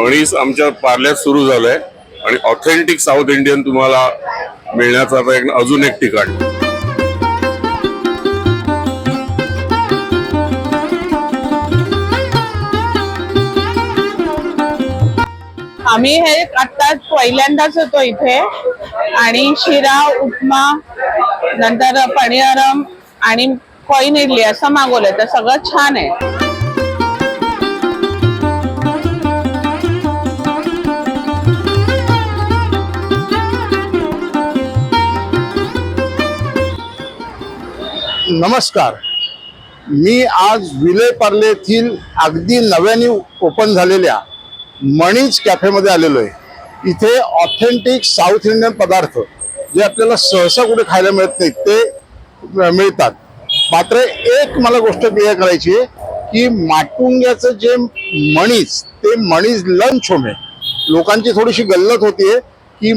मणीस आमच्या पार्ल्यात सुरू झालंय आणि ऑथेंटिक साऊथ इंडियन तुम्हाला मिळण्याचं आता एक अजून एक ठिकाण. आम्ही हे आता पहिल्यांदाच होतो इथे. आणि शिरा उपमा नंतर पणीरम आणि कॉईन इडली असं मागवलंय. तर सगळं छान आहे. नमस्कार. मी आज विले अगदी नव्याने ओपन झालेल्या मणीज कॅफेमध्ये आलेलो आहे इथे ऑथेंटिक साऊथ इंडियन पदार्थ जे आपल्याला सहसा कुठे खायला मिळत नाहीत ते मिळतात. मात्र एक मला गोष्ट क्लिअर करायची आहे की माटुंग्याचं जे मणीज ते मणीज लंच होम आहे. लोकांची थोडीशी गल्लत होतीये की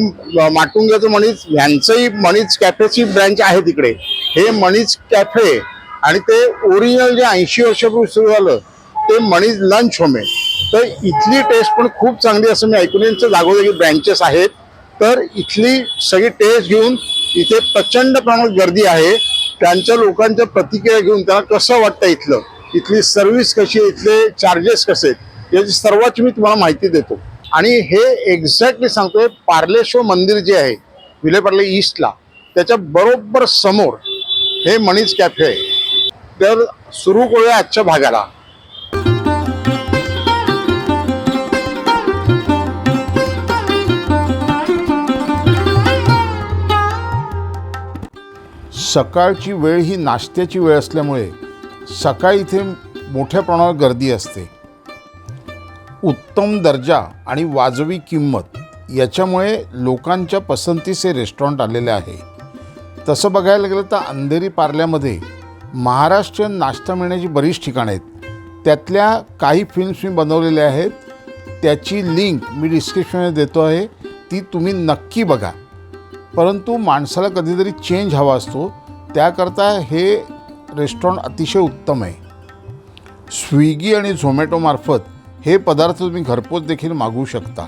माटुंग्याचं मणीज ह्यांचंही मणीच कॅफेची ब्रँच आहे तिकडे. हे मणीच कॅफे आणि ते ओरिजिनल जे ऐंशी वर्षापूर्वी सुरू झालं ते मणीज लंच होम आहे. तर इथली टेस्ट पण खूप चांगली असं मी ऐकून यांचं जागोजागी ब्रँचेस आहेत. तर इथली सगळी टेस्ट घेऊन इथे प्रचंड प्रमाणात गर्दी आहे. त्यांच्या लोकांच्या प्रतिक्रिया घेऊन त्यांना कसं वाटतं इथलं? इथली सर्व्हिस कशी आहे? इथले चार्जेस कसे आहेत? याची सर्वांची मी तुम्हाला माहिती देतो. आणि हे एक्झॅक्टली सांगतोय पार्लेश्वर मंदिर जे आहे विले पार्ले ईस्टला त्याच्या बरोबर समोर हे मणीज कॅफे आहे. तर सुरू करूया आजच्या भागाला. सकाळची वेळ ही नाश्त्याची वेळ असल्यामुळे सकाळी इथे मोठ्या प्रमाणावर गर्दी असते. उत्तम दर्जा आणि वाजवी किंमत याच्यामुळे लोकांच्या पसंतीचे रेस्टॉरंट आलेले आहे. तसं बघायला गेलं तर अंधेरी पार्ल्यामध्ये महाराष्ट्रीयन नाश्ता मिळण्याची बरीच ठिकाणं आहेत. त्यातल्या काही फिल्म्स मी बनवलेल्या आहेत. त्याची लिंक मी डिस्क्रिप्शनमध्ये देतो आहे. ती तुम्ही नक्की बघा. परंतु माणसाला कधीतरी चेंज हवा असतो. त्याकरता हे रेस्टॉरंट अतिशय उत्तम आहे. स्विगी आणि झोमॅटोमार्फत हे पदार्थ तुम्ही घरपोच देखील मागवू शकता.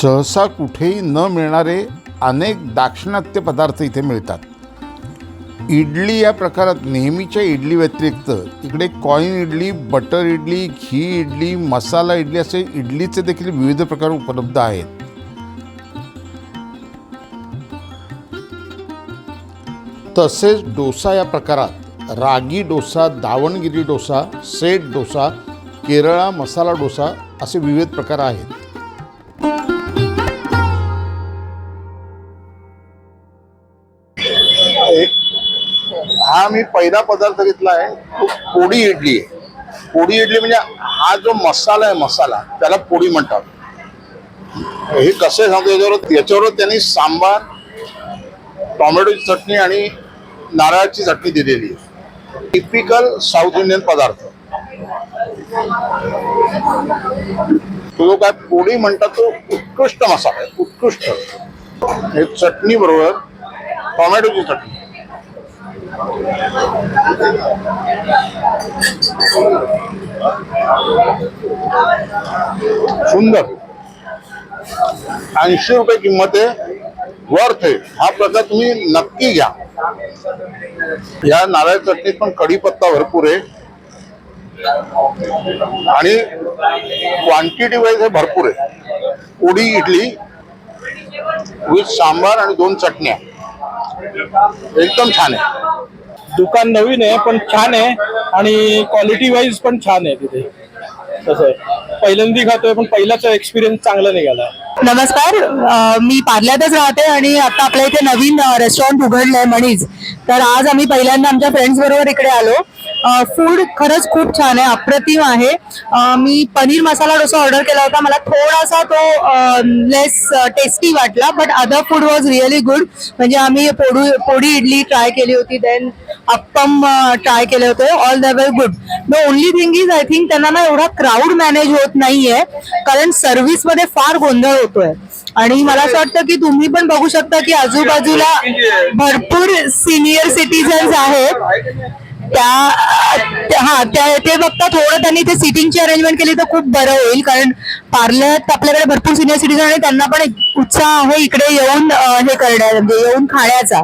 सहसा कुठेही न मिळणारे अनेक दाक्षिणात्य पदार्थ इथे मिळतात. इडली या प्रकारात नेहमीच्या इडली व्यतिरिक्त इकडे कॉईन इडली बटर इडली घी इडली मसाला इडली असे इडलीचे देखील विविध प्रकार उपलब्ध आहेत. तसेच डोसा या प्रकारात रागी डोसा दावणगिरी डोसा सेट डोसा केरळा मसाला डोसा असे विविध प्रकार आहेत. हा मी पहिला पदार्थ घेतला आहे तो पोडी इडली आहे. पोडी इडली म्हणजे हा जो मसाला आहे मसाला त्याला पोडी म्हणतात. हे कसं सांगतो याच्यावर याच्यावर त्यांनी सांबार टोमॅटोची चटणी आणि नारळाची चटणी दिलेली आहे. टिपिकल साऊथ इंडियन पदार्थ. तो जो काय पोळी म्हणतात तो उत्कृष्ट मसाला आहे उत्कृष्ट. हे चटणी बरोबर टोमॅटोची चटणी. सुंदर. ऐंशी रुपये किंमत आहे वर्थ आहे. हा प्रकार तुम्ही नक्की घ्या. या नारळ चटणीत पण कढीपत्ता भरपूर आहे. आणि क्वांटिटी वाईज हे भरपूर आहे. पोडी इडली विथ सांबार आणि दोन चटण्या. एकदम छान आहे. दुकान नवीन आहे पण छान आहे आणि क्वालिटी वाईज पण छान आहे तिथे. तसं आहे. पहिल्यांदी खातोय पण पहिलाचा एक्सपिरियन्स चांगला निघाला. नमस्कार अ, मी पार्ल्यातच राहते आणि आता आपल्या इथे नवीन रेस्टॉरंट उघडलंय मणीज तर आज आम्ही पहिल्यांदा आमच्या फ्रेंड्स बरोबर इकडे आलो. फूड खरंच खूप छान आहे अप्रतिम आहे. मी पनीर मसाला डोसा ऑर्डर केला होता. मला थोडासा तो लेस टेस्टी वाटला but other food was really good म्हणजे आम्ही पोडू पोडी इडली ट्राय केली होती देन अप्पम ट्राय केले होते. All the well good the only thing is I think त्यांना ना एवढा क्राऊड मॅनेज होत नाहीये कारण सर्व्हिसमध्ये फार गोंधळ होतोय. आणि मला असं वाटतं की तुम्ही पण बघू शकता की आजूबाजूला भरपूर सिनियर सिटीजन्स आहेत. त्या हा त्या ते बघता थोडं त्यांनी ते सिटिंगची अरेंजमेंट केली तर खूप बरं होईल कारण पार्ल्यात आपल्याकडे भरपूर सिनियर सिटीजन आणि त्यांना पण एक उत्साह आहे इकडे येऊन हे करण्या म्हणजे येऊन खाण्याचा.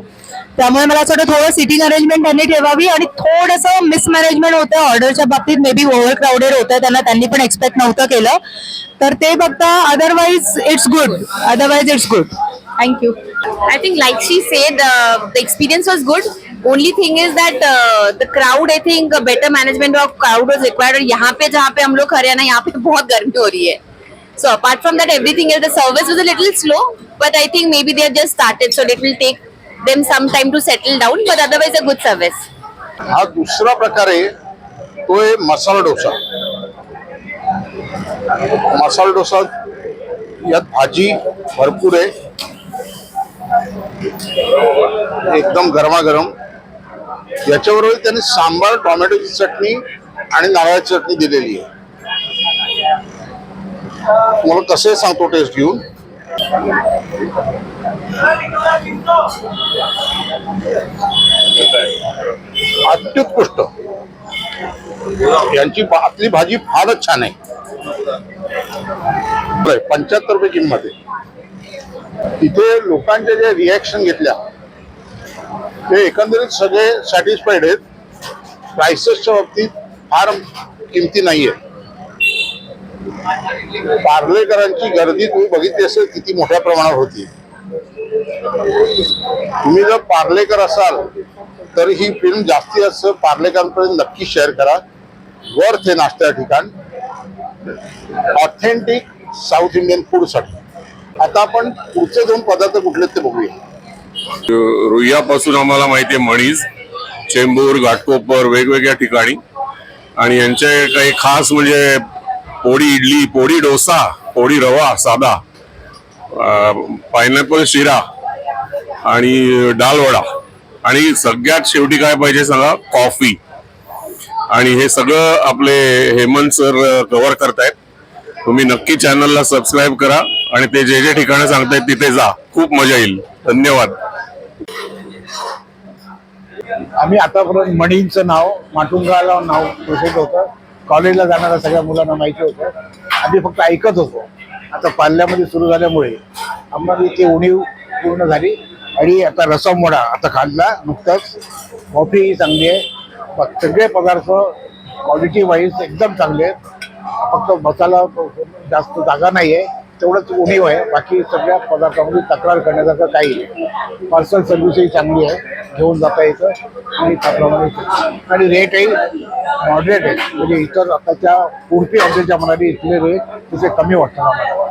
त्यामुळे मला असं वाटतं थोडं सिटिंग अरेंजमेंट त्यांनी ठेवावी आणि थोडंसं मिसमॅनेजमेंट होतं ऑर्डरच्या बाबतीत मे बी ओव्हर क्राऊडेड होतं त्यांना त्यांनी पण एक्सपेक्ट नव्हतं केलं. तर ते बघता otherwise it's good otherwise it's good thank you I think like she said the experience was good only thing is that the crowd I think better management of crowd is required और यहाँ पे जहाँ पे हम लोग खड़े हैं ना, यहाँ पे बहुत गर्मी हो रही है। So apart from that everything is the service is a little slow but I think maybe they have just started so it will take them some time to settle down but otherwise a good service हा, दुसरा प्रकार आहे तो आहे मसाला डोसा। मसाला डोसा यात भाजी भरपूर आहे एकदम गरमागरम। याच्याबरोबर त्यांनी सांबार टोमॅटोची चटणी आणि नारळाची चटणी दिलेली आहे. तुम्हाला कसं आहे सांगतो टेस्ट घेऊन? अत्युत्कृष्ट. यांची आपली भाजी फारच छान आहे. पंच्याहत्तर रुपये किंमत आहे. तिथे लोकांच्या ज्या रिॲक्शन घेतल्या ते एकंदरीत सगळे सॅटिस्फाईड आहेत. प्राइसेसच्या बाबतीत फार किमती नाहीये. पार्लेकरांची गर्दी तुम्ही बघितली असेल किती मोठ्या प्रमाणावर होती. तुम्ही जर पार्लेकर असाल तर ही फिल्म जास्तीत जास्त पार्लेकरांपर्यंत नक्की शेअर करा. वर्थ हे नाश्त्या ठिकाण. ऑथेंटिक साऊथ इंडियन फूडसाठी आता आपण पुढचे दोन पदार्थ कुठले ते बघूया. रुईयापासून आम्हाला माहिती आहे मणीज चेंबूर घाटकोपर वेगवेगळ्या ठिकाणी. आणि यांचे काही खास म्हणजे पोळी इडली पोळी डोसा पोळी रवा साधा पायनॅपल शिरा आणि डालवडा आणि सगळ्यात शेवटी काय पाहिजे सांगा? कॉफी. आणि हे सगळं आपले हेमंत सर कव्हर करतायत. तुम्ही नक्की चॅनलला सबस्क्राईब करा आणि ते जे जे ठिकाणं सांगतायत तिथे जा. खूप मजा येईल. धन्यवाद. आम्ही आतापर्यंत मणींचं नाव माटुंगाला नाव प्रसिद्ध होतं. कॉलेजला जाणाऱ्या सगळ्या मुलांना माहिती होतं. आम्ही फक्त ऐकत होतो. आता पाल्यामध्ये सुरू झाल्यामुळे आम्हाला ती उणीव पूर्ण झाली. आणि आता रसम वडा आता खाल्ला नुकतंच. कॉफी चांगली आहे. सगळे पदार्थ क्वालिटी वाईज एकदम चांगले आहेत. फक्त मसाला जास्त जागा नाही आहे तेवढंच उणीव आहे. बाकी सगळ्या पदार्थामध्ये तक्रार करण्यासारखं काही नाही. पार्सल सर्व्हिसही चांगली आहे. घेऊन जाता येतं. आणि त्याप्रमाणे आणि रेटही मॉडरेट आहे. म्हणजे इतर आताच्या उडपी हॉटेलच्या मनाने इथले रेट तसे कमी वाटतात आम्हाला.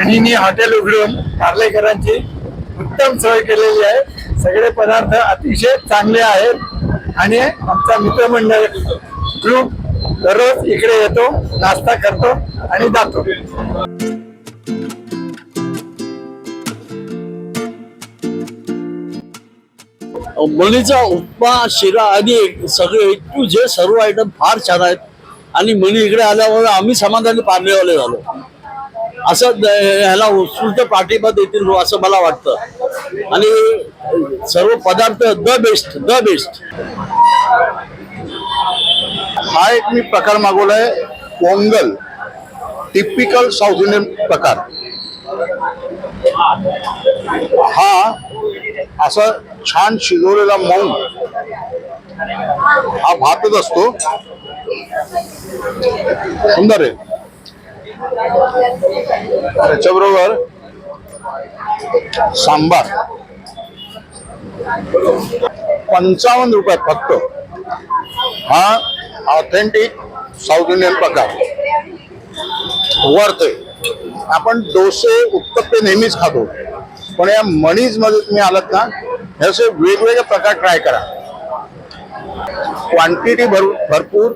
आणि मी हॉटेल उघडून पार्लेकरांची उत्तम सोय केलेली आहे. सगळे पदार्थ अतिशय चांगले आहेत. आणि आमचा मित्रमंडळ ग्रुप दररोज इकडे येतो नाश्ता करतो आणि जातो. मणीचा उपमा शिरा आणि सगळे टू जे सर्व आयटम फार छान आहेत. आणि मणी इकडे आल्यावर आम्ही समाधानी पारलेवाले झालो. असं द- ह्याला उत्स्फूर्त पाठिंबा देतील असं मला वाटतं. आणि सर्व पदार्थ द बेस्ट द बेस्ट हा एक मी प्रकार मागवलाय पोंगल. टिपिकल साऊथ इंडियन प्रकार. हा असा छान शिजवलेला मऊ हा भातच असतो. सुंदर आहे. त्याच्याबरोबर सांबार. पंचावन्न रुपयात फक्त. हा ऑथेंटिक साऊथ इंडियन प्रकार. वर्थ आहे. आपण डोसे उत्तप्पे नेहमीच खातो. पण या मणीजमध्ये तुम्ही आलात ना हे असे वेगवेगळे प्रकार ट्राय करा. क्वांटिटी भर भरपूर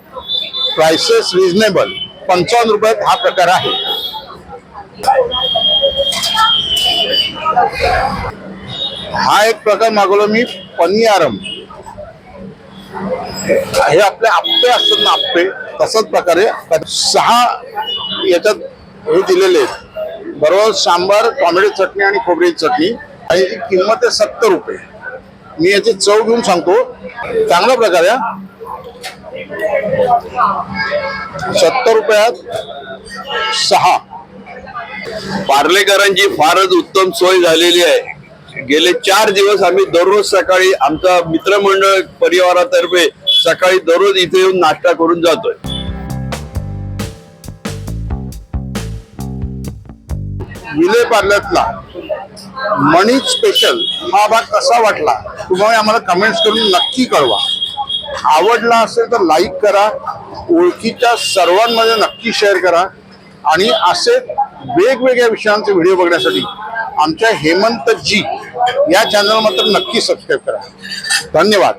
प्राइसेस रिजनेबल पंचावन्न रुपयात हा प्रकार आहे. हा एक प्रकार मागवला मी पनियारम हे आपले आप्पे असतात ना आप्पे तसाच प्रकारे सहा याच्यात हे दिलेले आहेत. बरोबर सांबार टॉमॅटो चटणी आणि खोबऱ्याची चटणी. आणि याची किंमत आहे सत्तर रुपये. मी याची चव घेऊन सांगतो. चांगला प्रकार आहे सत्तर रुपयात सहा. पार्लेकरांची फारच उत्तम सोय झालेली आहे. गेले चार दिवस आम्ही दररोज सकाळी आमचा मित्रमंडळ परिवारातर्फे सकाळी दररोज इथे येऊन नाश्ता करून जातोय. विले पार्ल्यातला मणी स्पेशल हा भाग कसा वाटला? तुम्हाला आम्हाला कमेंट्स करून नक्की कळवा. आवडला असेल तर लाईक करा ओळखीच्या सर्वांमध्ये नक्की शेअर करा आणि असे वेगवेगळ्या विषयांचे व्हिडिओ बघण्यासाठी आमच्या हेमंत जी या चॅनल मात्र नक्की सबस्क्राईब करा. धन्यवाद.